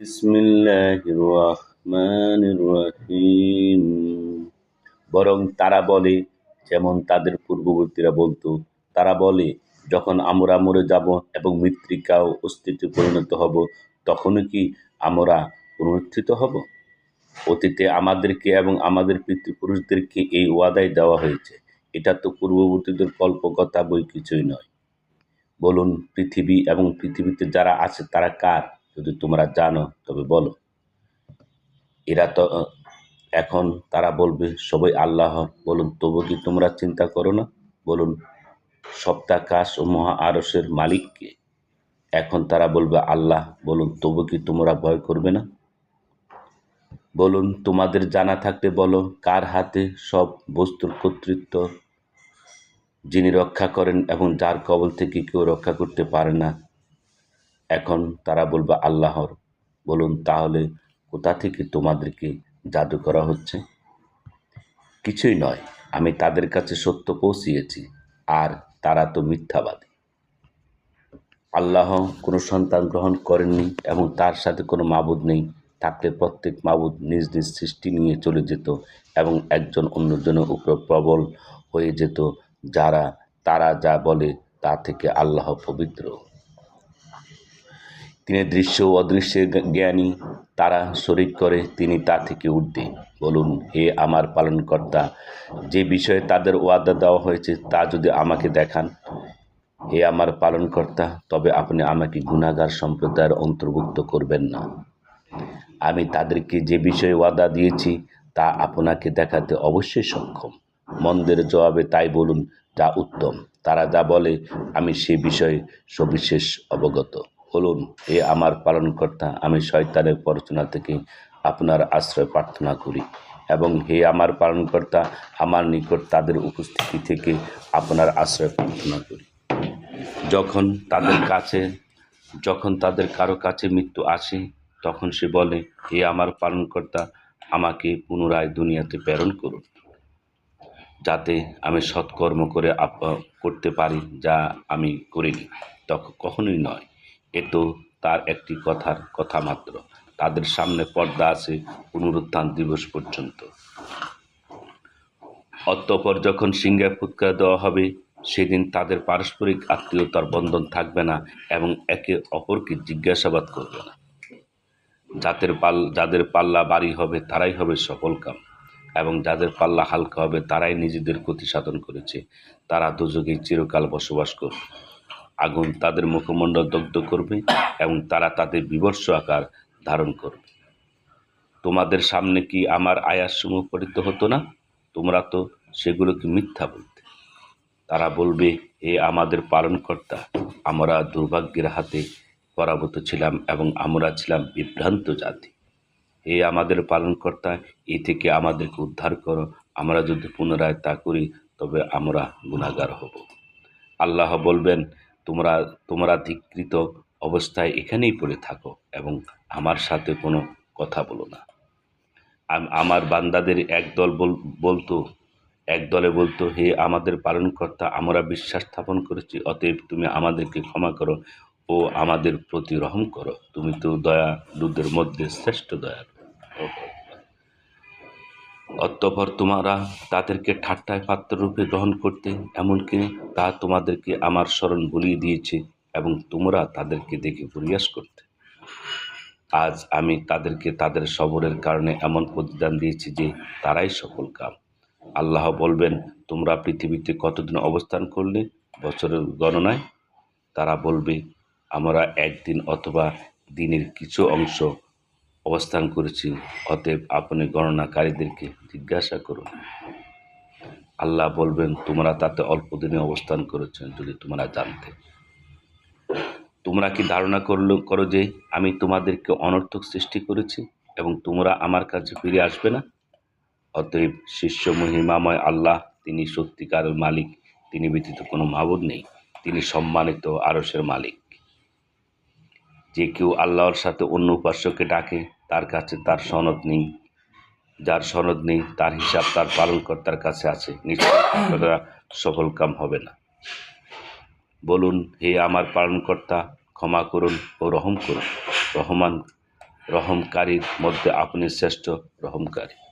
বিসমিল্লাহির রহমানির রহিম বরং তারা বলে, যেমন তাদের পূর্ববর্তীরা বলতো, তারা বলে, যখন আমরা মরে যাব এবং মৃত্তিকা ও পরিণত হব, তখনও কি আমরা পুনরুত্থিত হব? অতীতে আমাদেরকে এবং আমাদের পিতৃপুরুষদেরকে এই ওয়াদাই দেওয়া হয়েছে। এটা তো পূর্ববর্তীদের কল্পকথা, বই কিছুই নয়। বলুন, পৃথিবী এবং পৃথিবীতে যারা আছে, তারা কার? যদি তোমরা জানো, তবে বলো। এরা তো এখন তারা বলবে, সবাই আল্লাহ। বলুন তবু কি তোমরা চিন্তা করো না? বলুন সপ্তাকাশ ও মহা আরসের মালিককে এখন তারা বলবে আল্লাহ। বলুন তবু কি তোমরা ভয় করবে না? বলুন, তোমাদের জানা থাকলে বলো, কার হাতে সব বস্তুর কর্তৃত্ব? যিনি রক্ষা করেন এবং যার কবল থেকে কেউ রক্ষা করতে পারে না এখন তারা বলবে, আল্লাহর। বলুন, তাহলে কোথা থেকে তোমাদেরকে জাদু করা হচ্ছে? কিছুই নয়, আমি তাদের কাছে সত্য পৌঁছিয়েছি, আর তারা তো মিথ্যাবাদী। আল্লাহ কোনো সন্তান গ্রহণ করেননি এবং তার সাথে কোনো মাবুদ নেই থাকলে প্রত্যেক মাবুদ নিজ নিজ সৃষ্টি নিয়ে চলে যেত এবং একজন অন্যজনের উপর প্রবল হয়ে যেত, যারা, তারা যা বলে তা থেকে আল্লাহ পবিত্র। তিনি দৃশ্য অদৃশ্যের জ্ঞানী তারা শরিক করে, তিনি তা থেকে ঊর্ধ্বে বলুন, হে আমার পালনকর্তা, যে বিষয়ে তাদের ওয়াদা দেওয়া হয়েছে, তা যদি আমাকে দেখান। হে আমার পালনকর্তা, তবে আপনি আমাকে গুণাগার সম্প্রদায়ের অন্তর্ভুক্ত করবেন না। আমি তাদেরকে যে বিষয়ে ওয়াদা দিয়েছি, তা আপনাকে দেখাতে অবশ্যই সক্ষম। মন্দের জবাবে তাই বলুন, যা উত্তম। তারা যা বলে, আমি সে বিষয়ে সবিশেষ অবগত। বলুন এ আমার পালনকর্তা, আমি শয়তানের পরচনা থেকে আপনার আশ্রয় প্রার্থনা করি। এবং হে আমার পালনকর্তা, আমার নিকট তাদের উপস্থিতি থেকে আপনার আশ্রয় প্রার্থনা করি। যখন তাদের কাছে, যখন তাদের কারও কাছে মৃত্যু আসে, তখন সে বলে, হে আমার পালনকর্তা, আমাকে পুনরায় দুনিয়াতে প্রেরণ করুন, যাতে আমি সৎকর্ম করে করতে পারি, যা আমি করিনি। তখন কখনোই নয়। এ তো তার একটি কথার কথা মাত্র। তাদের সামনে পর্দা আছে পুনরুত্থান দিবস পর্যন্ত। অতঃপর যখন সিংহে ফুৎকার দেওয়া হবে, সেদিন তাদের পারস্পরিক আত্মীয়তার বন্ধন থাকবে না এবং একে অপরকে জিজ্ঞাসাবাদ করবে না। যাদের পাল, যাদের পাল্লা বাড়ি হবে, তারাই হবে সফল কাম। এবং যাদের পাল্লা হালকা হবে, তারাই নিজেদের ক্ষতি সাধন করেছে। তারা দুযোগে চিরকাল বসবাস করবে। আগুন তাদের মুখমণ্ডল দগ্ধ করবে এবং তারা তাদের বিবর্ষ আকার ধারণ করবে। তোমাদের সামনে কি আমার আয়াসমূহ পঠিত হতো না? তোমরা তো সেগুলোকে মিথ্যা বলতে। তারা বলবে হে আমাদের পালনকর্তা, আমরা দুর্ভাগ্যের হাতে পরাভূত ছিলাম এবং আমরা ছিলাম বিভ্রান্ত জাতি। হে আমাদের পালনকর্তা, এ থেকে আমাদেরকে উদ্ধার করো। আমরা যদি পুনরায় তা করি, তবে আমরা গুণাগার হব। আল্লাহ বলবেন তোমরা তোমরা ধিকৃত অবস্থায় এখানেই পড়ে থাকো এবং আমার সাথে কোনো কথা বলো না। আমার বান্দাদের একদল বল- বলতো এক দলে বলতো, হে আমাদের পালনকর্তা, আমরা বিশ্বাস স্থাপন করেছি, অতএব তুমি আমাদেরকে ক্ষমা করো ও আমাদের প্রতি রহম করো। তুমি তো দয়ালুদের মধ্যে শ্রেষ্ঠ দয়ালু। অতঃপর তোমরা তাদেরকে ঠাট্টায় পাত্ররূপে গ্রহণ করতে, এমনকি তা তোমাদেরকে আমার স্মরণ ভুলিয়ে দিয়েছে এবং তোমরা তাদেরকে দেখে পরিহাস করতে। আজ আমি তাদেরকে তাদের সবরের কারণে এমন প্রতিদান দিয়েছি যে তারাই সফল কাম। আল্লাহ বলবেন, তোমরা পৃথিবীতে কতদিন অবস্থান করলে? বছরের গণনায়? তারা বলবে, আমরা একদিন অথবা দিনের কিছু অংশ অবস্থান করেছি, অতএব আপনি গণনাকারীদেরকে জিজ্ঞাসা করুন। আল্লাহ বলবেন, তোমরা তাতে অল্প দিনে অবস্থান করেছেন যদি তোমরা জানতে। তোমরা কি ধারণা করল, করো যে আমি তোমাদেরকে অনর্থক সৃষ্টি করেছি এবং তোমরা আমার কাছে ফিরে আসবে না? অতএব শিষ্য মহিমাময় আল্লাহ, তিনি সত্যিকার মালিক, তিনি ব্যতীত কোনো মাবুদ নেই। তিনি সম্মানিত আরসের মালিক। যে কেউ আল্লাহর সাথে অন্য উপাস্যকে ডাকে, তার কাছে তার সনদ নেই। যার সনদ নেই, তার হিসাব তার পালনকর্তার কাছে আছে। নিশ্চয় আপনারা সফল কাম হবে না। বলুন, হে আমার পালনকর্তা, ক্ষমা করুন ও রহম করুন। রহমান, রহমকারীর মধ্যে আপনি শ্রেষ্ঠ রহমকারী।